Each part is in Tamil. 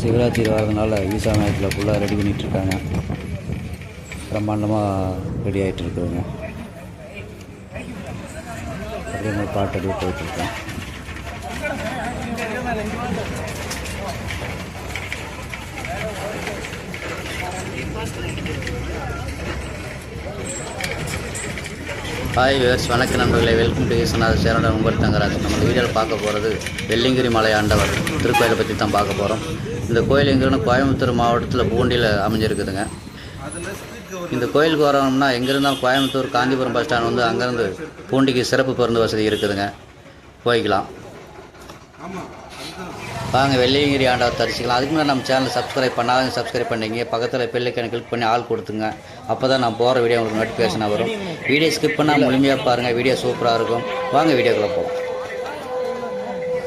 சிவராத்திரி வரதுனால ஈசா மையத்தில் ஃபுல்லாக ரெடி பண்ணிகிட்ருக்காங்க பிரம்மாண்டமாக ரெடி ஆகிட்டு இருக்குதுங்க அதே மாதிரி பாட்டு அப்படியே போயிட்டுருக்கேன் ஹாய் வேர்ஸ் வணக்க நண்பர்களே. வெல்கம் டு ஈசனார் சேரடன் உங்கள் தங்கராஜ். நம்ம வீடியோவில் பார்க்க போகிறது வெள்ளிங்கிரி மலை ஆண்டவர் திருக்கோயிலை பற்றி தான் பார்க்க போகிறோம் இந்த கோயில் எங்கேருந்து கோயம்புத்தூர் மாவட்டத்தில் பூண்டியில் அமைஞ்சிருக்குதுங்க. இந்த கோயிலுக்கு வரணும்னா எங்கேருந்தாலும் கோயம்புத்தூர் காந்திபுரம் பஸ் ஸ்டாண்ட் வந்து அங்கேருந்து பூண்டிக்கு சிறப்பு பேருந்து வசதி இருக்குதுங்க. போய்க்கலாம். வாங்க வெள்ளியங்கிரி ஆண்டவர் தரிசிக்கலாம். அதுக்கு முன்னாடி நம்ம சேனலை சப்ஸ்கிரைப் பண்ணாதவங்க சப்ஸ்கிரைப் பண்ணிங்க பக்கத்தில் பெல்லைக்கான கிளிக் பண்ணி ஆள் கொடுத்துங்க. அப்போ தான் நான் போகிற வீடியோ உங்களுக்கு நோட்டிஃபிகேஷன் வரும். வீடியோ ஸ்கிப் பண்ணால் முழுமையாக பாருங்கள் வீடியோ சூப்பராக இருக்கும். வாங்க வீடியோக்குள்ளே போகலாம்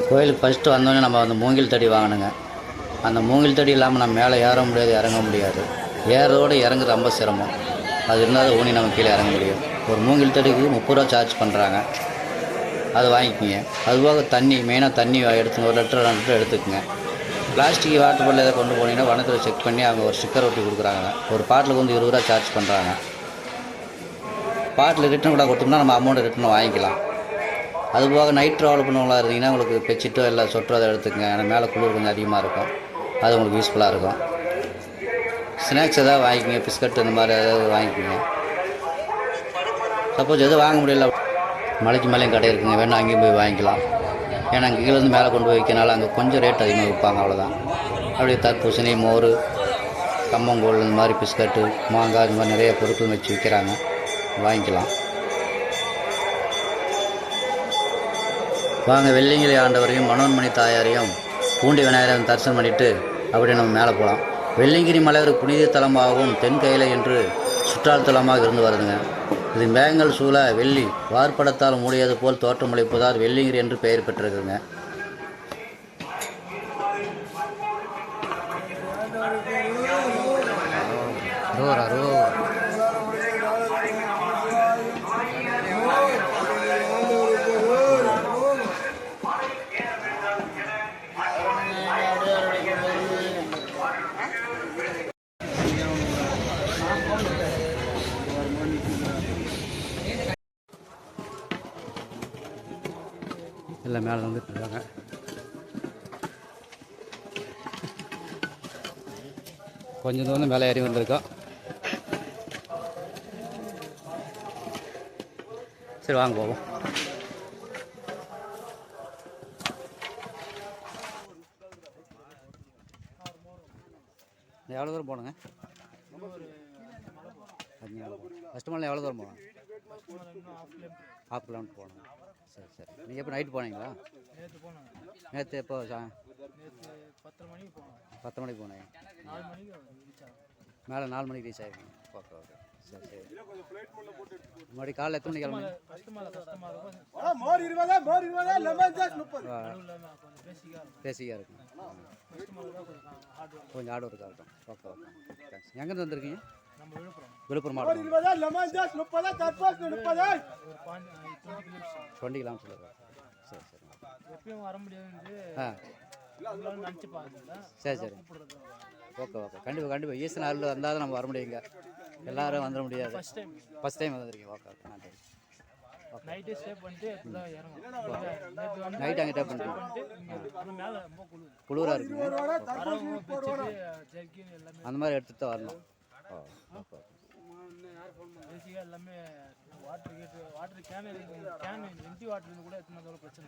கோயிலுக்கு ஃபஸ்ட்டு வந்தோடனே நம்ம அந்த மூங்கில் தடி வாங்கணுங்க. அந்த மூங்கில் தடி இல்லாமல் நம்ம மேலே ஏற முடியாது இறங்க முடியாது. ஏறதோடு இறங்குறது ரொம்ப சிரமம். அது இருந்தால் தான் ஊனி நம்ம கீழே இறங்க முடியும் ஒரு மூங்கில் தடிக்கு முப்பது ரூபா சார்ஜ் பண்ணுறாங்க அது வாங்கிக்கோங்க. அதுபோக தண்ணி மெயினாக தண்ணி எடுத்துங்க. ஒரு லிட்டர் ரெண்டு லிட்டர் எடுத்துக்கோங்க. பிளாஸ்டிக் வாட்டர் பாட்டில் எதை கொண்டு போனீங்கன்னா வனத்தில் செக் பண்ணி அவங்க ஒரு ஸ்டிக்கர் ஒட்டி கொடுக்குறாங்க. ஒரு பாட்டிலுக்கு வந்து இருபது ரூபா சார்ஜ் பண்ணுறாங்க பாட்டில் ரிட்டன் கூட கொடுத்தோம்னா நம்ம அமௌண்ட் ரிட்டன் வாங்கிக்கலாம். அதுபோக நைட் ட்ராவல் பண்ணவங்களா இருந்தீங்கன்னா உங்களுக்கு பெட்ஷீட்டோ இல்லை சொட்டோ அதை எடுத்துக்கங்க. ஏன்னா மேலே குளிர் கொஞ்சம் அதிகமாக இருக்கும். அது உங்களுக்கு யூஸ்ஃபுல்லாக இருக்கும். ஸ்நாக்ஸ் எதாவது வாங்கிக்கோங்க பிஸ்கட் இந்த மாதிரி ஏதாவது வாங்கிக்கோங்க. சப்போஸ் எதுவும் வாங்க முடியல மலைக்கு மேலேயும் கடை இருக்குங்க வேணால் அங்கேயும் போய் வாங்கிக்கலாம். ஏன்னா அங்கே கீழேருந்து மேலே கொண்டு போய் வைக்கனால அங்கே கொஞ்சம் ரேட் அதிகமாக விற்பாங்க அவ்வளோதான் அப்படியே தர்பூசணி மோர் கம்மங்கூழ் இந்த மாதிரி பிஸ்கட்டு மாங்காய் இந்த மாதிரி நிறைய பொருட்கள் வச்சு விற்கிறாங்க. வாங்கிக்கலாம். வாங்க வெள்ளிங்கிரி ஆண்டவரையும் மனோன்மணி தாயாரையும் பூண்டி விநாயகரையும் தரிசனம் பண்ணிவிட்டு அப்படியே நம்ம மேலே போகலாம். வெள்ளிங்கிரி மலை ஒரு புனித தலமாகவும் தென்கையில் என்று சுற்றுலாத்தலமாக இருந்து வருதுங்க. இது மேகங்கள் சூழ வெள்ளி வார்படத்தால் மூடியது போல் தோற்றமளிப்பதால் வெள்ளிங்கிரி என்று பெயர் பெற்றிருக்குங்க எல்லாம் மேலே வந்துட்டு இருக்காங்க. கொஞ்சம் தூரம் மேலே ஏறி வந்திருக்கோம். சரி வாங்க போவோம். எவ்வளோ தூரம் போகணுங்க? மலை எவ்வளோ தூரம் போகணும்? ஹாஃப் கிலோமீட்டர் போகணும். சரி சரி. நீங்கள் எப்போ நைட்டு போனீங்களா? நேற்று போனாங்க. நேற்று எப்போ சா நேற்று பத்தரை மணிக்கு போனாங்க. பத்து மணிக்கு போனேன் நாலு மணிக்கு ரீச் ஆகும் மேலே நாலு மணிக்கு ரீச் ஆகிருக்கீங்க ஓகே ஓகே சரி சரி. மறுபடியும் காலைல எத்தனை மணிக்கு கிளம்புங்க கஷ்டமாக கஷ்டமாக இருக்கும் மோர் இருபதா மோர் இருபதா? லெமன் ஜாஸ் முப்பது. நடுவில் கொஞ்சம் பேசிக்காக இருக்கும். ஆர்டர் இருக்கும். ஓகே ஓகே தேங்க்ஸ் எங்கேருந்து வந்திருக்கீங்க? விழுப்புரம். டுவெண்ட்டி கிலோமீட்டர் இருக்கும் சரி சரி. எப்பயும் வர முடியாது ஆ. சரி சரி. Okay okay. கண்டிப்பாக கண்டிப்பாக ஈசன் அருள் வந்தால் தான் நம்ம வர முடியுங்க. எல்லாரும் வந்துட முடியாது. ஃபஸ்ட் டைம் வந்திருக்கீங்க. Okay okay. நன்றி. நைட்டே ஸ்டே பண்ணிட்டு நைட் அங்கே டேப் பண்ணிட்டு. குளிராக எல்லாமே அந்த மாதிரி எடுத்துகிட்டு வரணும்.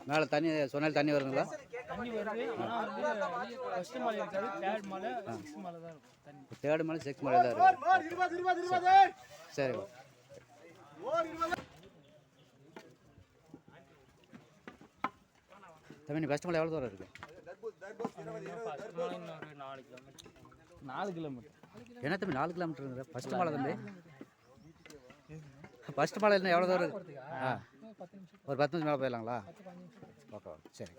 மேலே தண்ணி சொன்னால் தண்ணி வருதுங்களா தண்ணி வருது ஆனால் வந்து ஃபர்ஸ்ட் மலை இருக்காது தேர்ட் மலை சிக்ஸ்த் மலை தான் இருக்கும் தண்ணி. தேர்டு மணி சிக்ஸ் மணி தான் இருபது சரி தம்பி ஃபஸ்ட் மலை எவ்வளோ தூரம் இருக்குது மலை நாலு கிலோமீட்டர் நாலு கிலோமீட்டர். என்ன தம்பி நாலு கிலோமீட்டருங்கிற ஃபஸ்ட்டு மலை தம்பி? ஃபஸ்ட்டு மலை என்ன எவ்வளோ தூரம்? ஆ. ஒரு பத்து நிமிஷம் மேலே போயிடலாங்களா? ஓகே ஓகே சரி.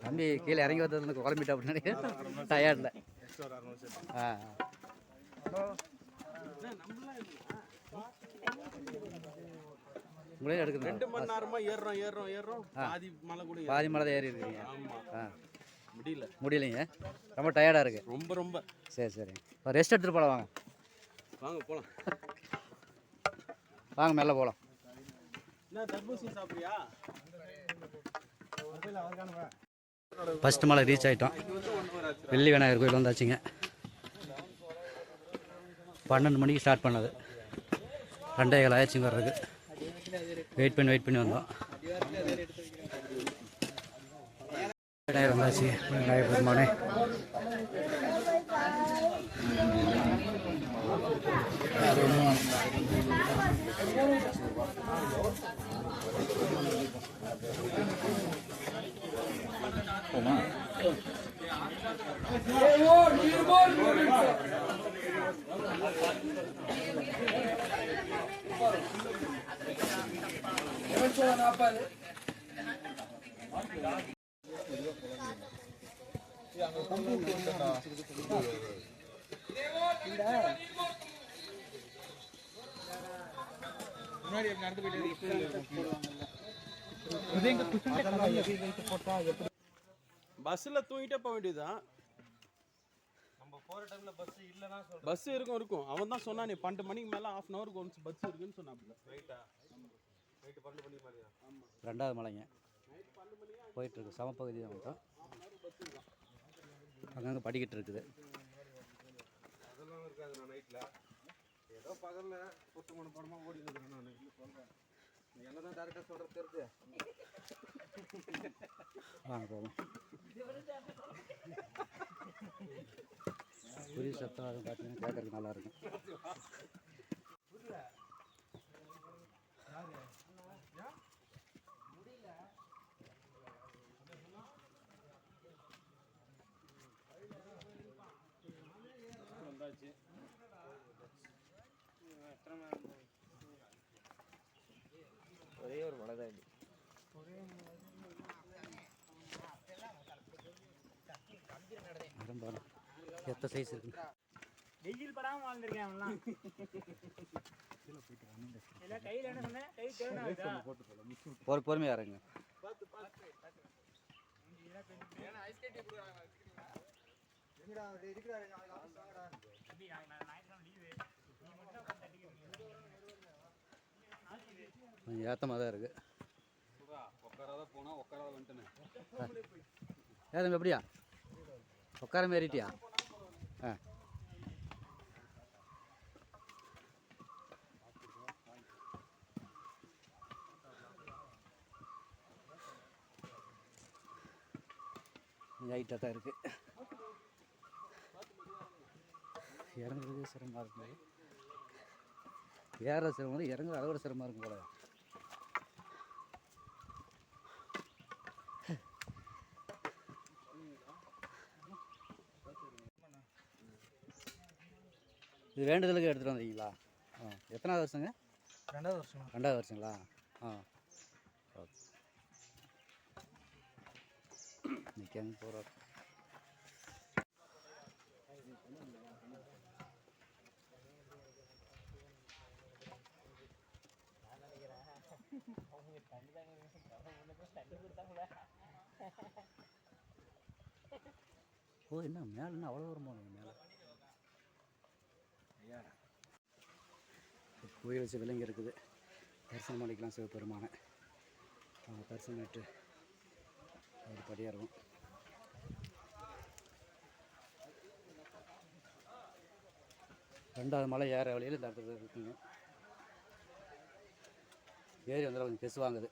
தம்பி கீழே இறங்கி வந்ததுல குழம்பிட்டா அப்படின்னு டயர்டில் ஆ. உங்களே எடுக்கணும்? ரெண்டு மணி நேரமா ஏறுறோம் ஏறுறோம் ஏறுறோம். பாதி மலை கூட பாதி மலை தான் ஏறி இருக்கீங்க ஆ. முடியல. முடியலைங்க. ரொம்ப டயர்டாக இருக்கு. ரொம்ப ரொம்ப. சரி சரி. ரெஸ்ட் எடுத்துகிட்டு போகலாம் வாங்க. வாங்க போலாம். வாங்க மேலே போகலாம் ஃபஸ்ட்டு மலை ரீச் ஆகிட்டோம் வெள்ளி விநாயகர் கோயில் வந்தாச்சுங்க. பன்னெண்டு மணிக்கு ஸ்டார்ட் பண்ணது. ரெண்டே கால் ஆயிடுச்சுங்க வர்றதுக்கு. வெயிட் பண்ணி வெயிட் பண்ணி வந்தோம். đây là đây chị đây một. Vinayagar பஸ்ஸில் தூங்கிட்டே போக வேண்டியதுதான். நம்ம போகிற டைமில் பஸ் இல்லைன்னா பஸ் இருக்கும் இருக்கும். அவன் தான் சொன்னான் நீ பன்னெண்டு மணிக்கு மேலே ஆஃப் அன் ஹவருக்கு ஒன்ஸ் பஸ் இருக்குன்னு சொன்னாப்புல. ரைட்டா ரெண்டாவது மலைங்க. போயிட்டுருக்கு சமப்பகுதி தான் மட்டும். அங்கங்கே படிக்கிட்டு இருக்குது. அதெல்லாம் இருக்காது நான் நைட்டில் ஏதோ பகலில் புத்து மணி படமாக ஓடி இருக்கிறேன் நான் சொல்கிறேன் என்ன தான் டேரெக்டாக சொல்கிறது தெரியுது வாங்க போவோம் குருவி சத்தம் பார்த்தீங்கன்னா கேட்கறதுக்கு நல்லா இருக்கும். வந்தாச்சு ஒரே ஒரு மழை தான் எத்த சைஸ் இருக்கு? வெயில் படாம வாழ்ந்துருக்கேன் அவன்லாம். எல்லாம் கையில என்ன சொன்னேன்? கை தேவையா பொறு பொறுமையாக இருங்க கொஞ்சம் ஏத்தமாக தான் இருக்குது ஏதம் எப்படியா? உட்கார ஏறிட்டியா ஆ. ஹைட்டாக தான் இருக்குது இறங்குறது சிரமமாக இருக்கும் ஏற சிரமம் இறங்குறது அதை விட சிரமமாக இருக்கும் போல இது வேண்டுதலுக்கு எடுத்துகிட்டு வந்தீங்களா? ஆ எத்தனாவது வருஷங்க? ரெண்டாவது வருஷம் ரெண்டாவது வருஷங்களா? ஆ. ஓகே எங்கே போகிறோம் ஓ என்ன மேலே அவ்வளோ வருமா உயிர் வச்சு வச்ச விலங்கு இருக்குது தரிசனம் பண்ணிக்கலாம் சிவபெருமானை. அவங்க தரிசனம் விட்டு ஒரு படியாக இருக்கும் ரெண்டாவது மலை ஏற வழியில் இந்த இடத்துல இருக்குங்க. ஏறி வந்தால் கொஞ்சம் பெசுவாங்குது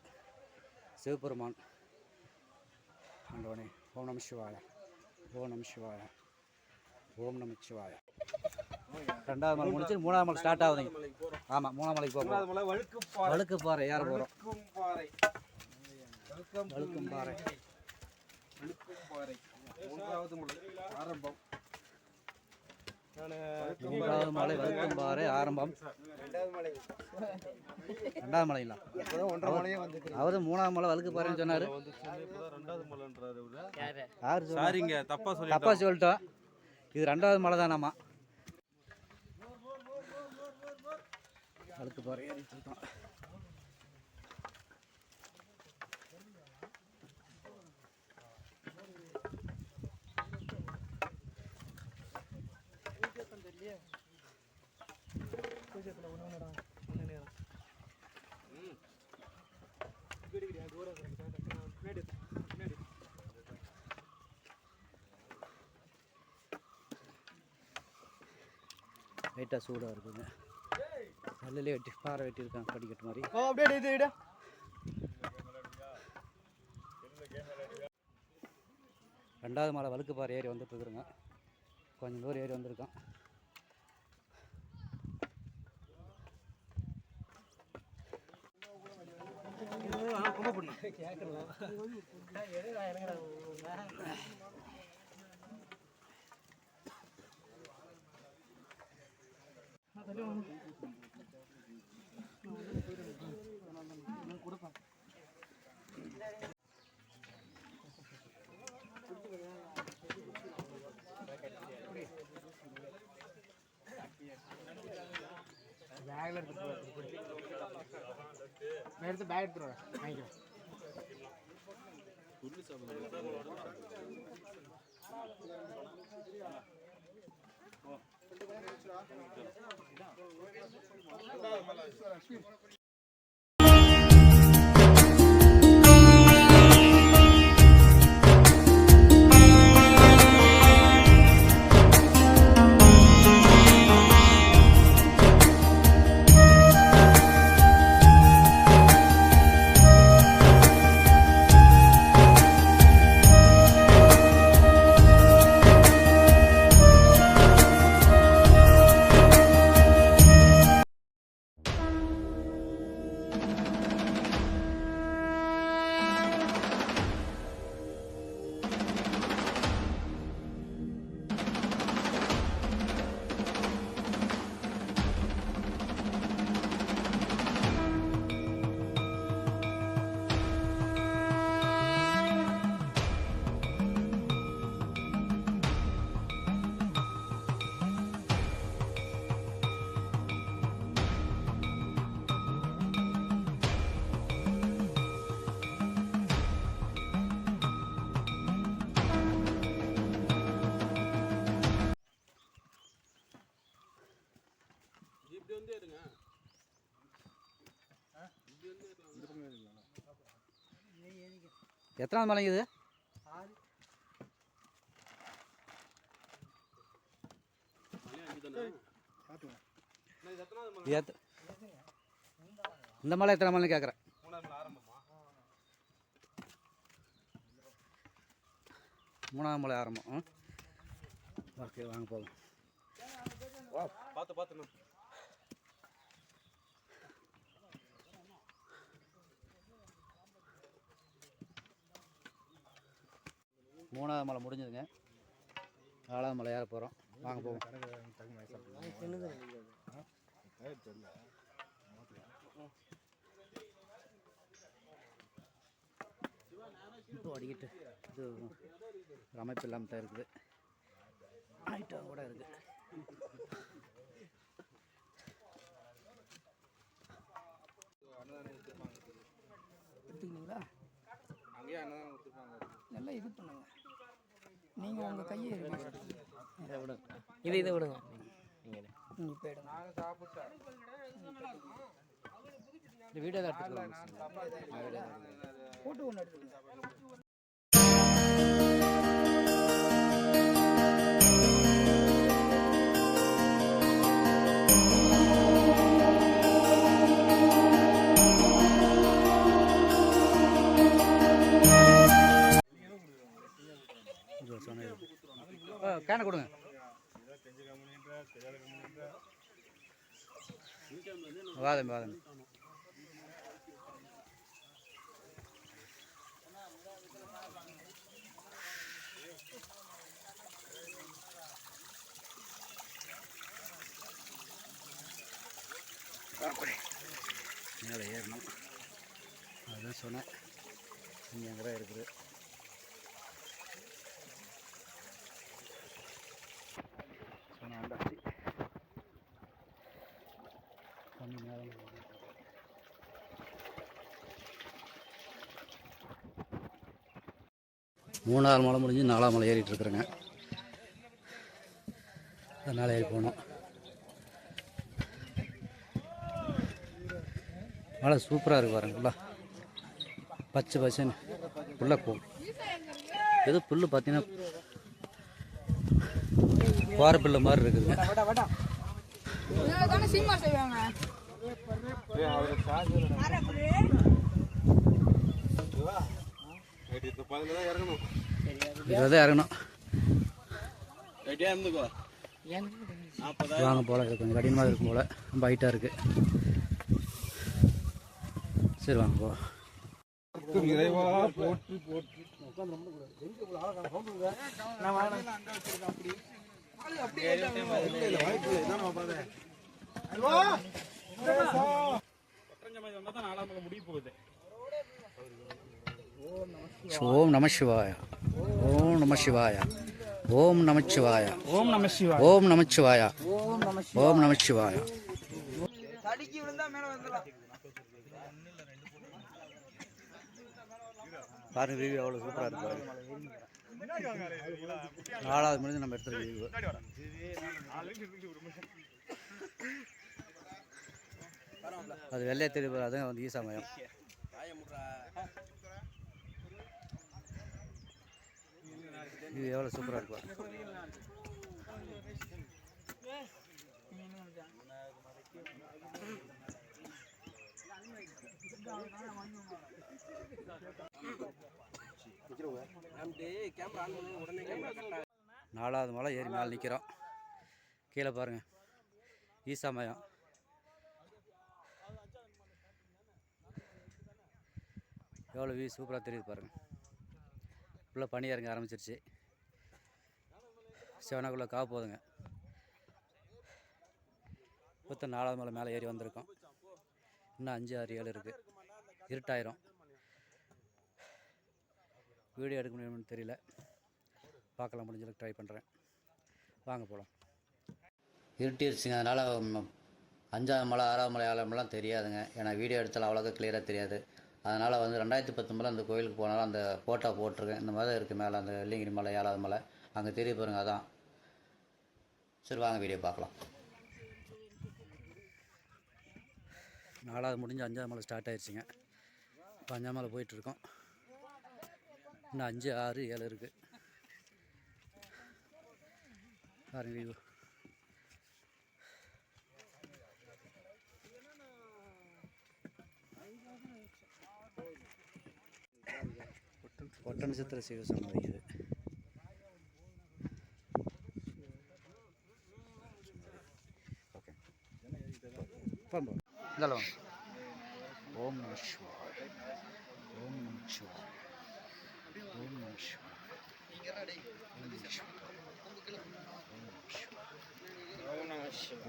சிவபெருமான் ஆண்டவனே ஓம் நம சிவாய ஓம் நம சிவாய ஓம் நம சிவாய. ரெண்டாவது மலை முடிச்சு மூணாவது மலை ஸ்டார்ட் ஆகுதுங்க. ஆமாம் மூணாம் மலைக்கு போகிறோம் மலை வழுக்கு வழுக்கு பாறை ஏற போகிறோம் வழுக்கும் பாறை. மலை ஆரம்பம். மூன்றாவது மலை வழுக்கும் பாறை ஆரம்பம். ரெண்டாவது மலைங்களா வந்து அவரு மூணாவது மலை வழுக்கு பாறைன்னு சொன்னார். ரெண்டாவது மலைன்றாரு யார் அடுத்து பாரு ஏறிட்டு இருக்கான் பூஜ்ஜியத்தில் ஒன்று ஒன்றுடா ஒன்று நேரம் வீடு கிடையாது தூரம் பின்னாடி பின்னாடி லைட்டாக சூடாக இருக்குதுங்க கல்லுலேயே வெட்டி பாறை வெட்டியிருக்காங்க படிக்கட்டு மாதிரி. ஓ அப்படியே இது இடு ரெண்டாவது மலை வழுக்கு பாறை ஏறி வந்துட்டு இருக்கிறோங்க கொஞ்சம் தூரம் ஏறி வந்திருக்கோம். பேக்ல எடுத்து நான் எடுத்து பேக் எடுத்துட்டு வரேன் வாங்கிக்கிறேன் Сара, швидше. எத்தனாவது மலைங்க இது? இந்த மலை எத்தனை மலைன்னு கேட்குறேன் மூணாவது மலை ஆரம்பம். ஓகே வாங்க போதும் பார்த்து பார்த்து மூணாவது மலை முடிஞ்சதுங்க. நாலாவது மலை ஏற போகிறோம் வாங்க போவோம். இப்போ அடிக்கிட்டு. இது ஒரு அமைப்பு இல்லாமல் தான் இருக்குது. ஹைட்டாக கூட இருக்குது எடுத்துக்கிட்டீங்களா? அங்கேயே அண்ணன் கொடுத்துருப்பாங்க. நல்லா இது பண்ணுங்க. நீங்கள் உங்கள் கையை இதை விடுங்க. இது இதை விடுங்க. நீங்கள் நீங்கள் இப்போ எடுங்க. இந்த வீடியோ தான் எடுத்துக்கலாம் ஃபோட்டோ ஒன்று எடுத்துக்கோங்க கேனை கொடுங்க. வாதம் வாதம் மேலே ஏறணும். அதுதான் சொன்னேன். இங்கே அங்கே இருக்குது. மூணாவது மலை முடிஞ்சு நாலாம் மலை ஏறிட்டு இருக்கிறேங்க. அதனால் ஏறி போகணும். மழை சூப்பராக இருக்கு பாருங்க ஃபுல்லாக பச்சை பச்சைன்னு ஃபுல்லாக போ. ஏதோ புல் பார்த்தீங்கன்னா பாறை புல்லு மாதிரி இருக்குதுங்க. செய்வாங்க. இதில் தான் இறங்கணும் ரெடியாக இருந்துக்கோ வாங்க போல இது கொஞ்சம் கடினமாக இருக்கும் போல் ரொம்ப ஹைட்டாக இருக்குது சரி வாங்க போ ஓம் நம சிவாய. ஓம் நம சிவாய. ஓம் நம சிவாய. ஓம் நம சிவா ஓம் நமச்சிவாய ஓம் நமச்சிவாய பாருங்க ரிவ்யூ அவ்வளோ சூப்பராக இருக்கு பாருங்க. நாலாவது முடிஞ்சு நம்ம எடுத்துருக்க ரிவ்யூ அது வெள்ளையா தெரியும் அதுங்க வந்து ஈசாமயம். இது எவ்வளோ சூப்பராக இருக்கும்? நாலாவது மலை ஏறி மேலே நிற்கிறோம் கீழே பாருங்க. ஈசாமயம் எவ்வளோ வியூ சூப்பராக தெரியுது பாருங்க. ஃபுல்லாக பனி இறங்க ஆரம்பிச்சிருச்சு. செவனாக்குள்ளே காவு போதுங்க. மொத்தம் நாலாவது மலை மேலே ஏறி வந்திருக்கோம். இன்னும் அஞ்சு ஆறு ஏழு இருக்குது இருட்டாயிரும். வீடியோ எடுக்க முடியும்னு தெரியல. பார்க்கலாம் முடிஞ்சளவுக்கு ட்ரை பண்ணுறேன் வாங்க போகலாம் இருட்டிருச்சுங்க அதனால் அஞ்சாவது மலை ஆறாவது மலை ஏழாவது மலைலாம் தெரியாதுங்க. ஏன்னா வீடியோ எடுத்தாலும் அவ்வளோக்கா கிளியராக தெரியாது. அதனால் வந்து ரெண்டாயிரத்தி பத்தொம்பதில் அந்த கோயிலுக்கு போனாலும் அந்த ஃபோட்டோ போட்டிருக்கேன். இந்த மாதிரி தான் இருக்குது மேலே அந்த வெள்ளிங்கிரி மலை ஏழாவது மலை. அங்கே தெரிய பாருங்கள் அதான். சரி வாங்க வீடியோ பார்க்கலாம். நாலாவது முடிஞ்சு அஞ்சாவது மலை ஸ்டார்ட் ஆயிடுச்சுங்க இப்போ அஞ்சாம் மலை போயிட்டுருக்கோம் இன்னும் அஞ்சு ஆறு ஏழு இருக்குது பாருங்க வியூ ஒட்டன் நட்சத்திர சிவ இது போதும் இதெல்லாம். ஓம் நம சிவாய ஓம் நம சிவாய ஓம் நம சிவாய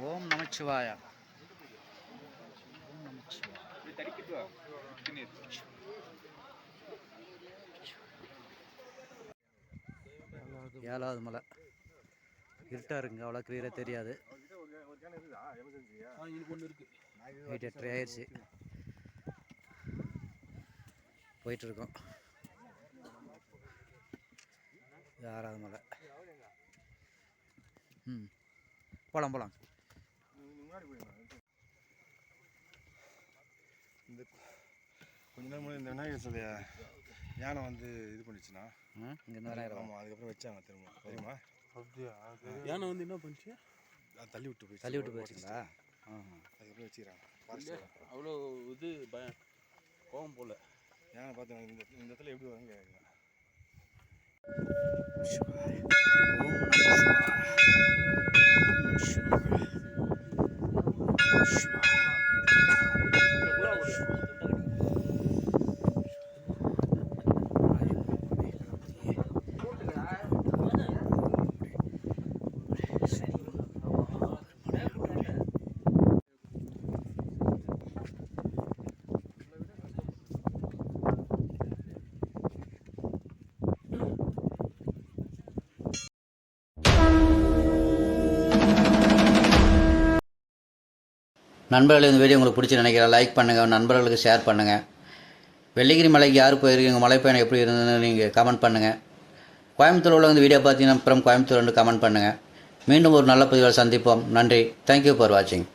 ஓம் நம சிவாய ஓம் நம சிவாய ஏழாவது மலை. இருட்டாக இருக்குங்க அவ்வளோ கிளியராக தெரியாது. எட்டரை ஆயிடுச்சு. போயிட்டுருக்கோம். இது ஆறாவது மலை. ம். போகலாம் போகலாம் இந்த கொஞ்ச நேரம் முன்னாடி இந்த விநாயகர் சிலையை யானை வந்து இது பண்ணிச்சுன்னா? விநாயகர் ஆமாம் அதுக்கப்புறம் வச்சாங்க திரும்ப. தெரியுமா? யானை வந்து என்ன பண்ணுச்சு? தள்ளி விட்டு போயிடுச்சு. தள்ளி விட்டு போயிடுச்சுங்களா ஆ அதுக்கப்புறம் வச்சுக்கிறாங்க அவ்வளோ இது பயம் கோவம் போல. யானை பார்த்தேன் இந்த இந்த இடத்துல எப்படி வருங்க கேட்குறேன் ஓம் நம சிவாய. ஓம் சிவாய. நண்பர்கள் இந்த வீடியோ உங்களுக்கு பிடிச்சி நினைக்கிறேன். லைக் பண்ணுங்கள் நண்பர்களுக்கு ஷேர் பண்ணுங்கள் வெள்ளிகிரி மலைக்கு யார் போயிருக்கீங்க? மலைப்பயணம் எப்படி இருந்ததுன்னு நீங்கள் கமெண்ட் பண்ணுங்கள் கோயம்புத்தூர் உள்ள இந்த வீடியோ பார்த்தீங்கன்னா அப்புறம் கோயம்புத்தூர் வந்து கமெண்ட் பண்ணுங்கள் மீண்டும் ஒரு நல்ல பதிவாக சந்திப்போம். நன்றி. தேங்க்யூ ஃபார் வாட்சிங்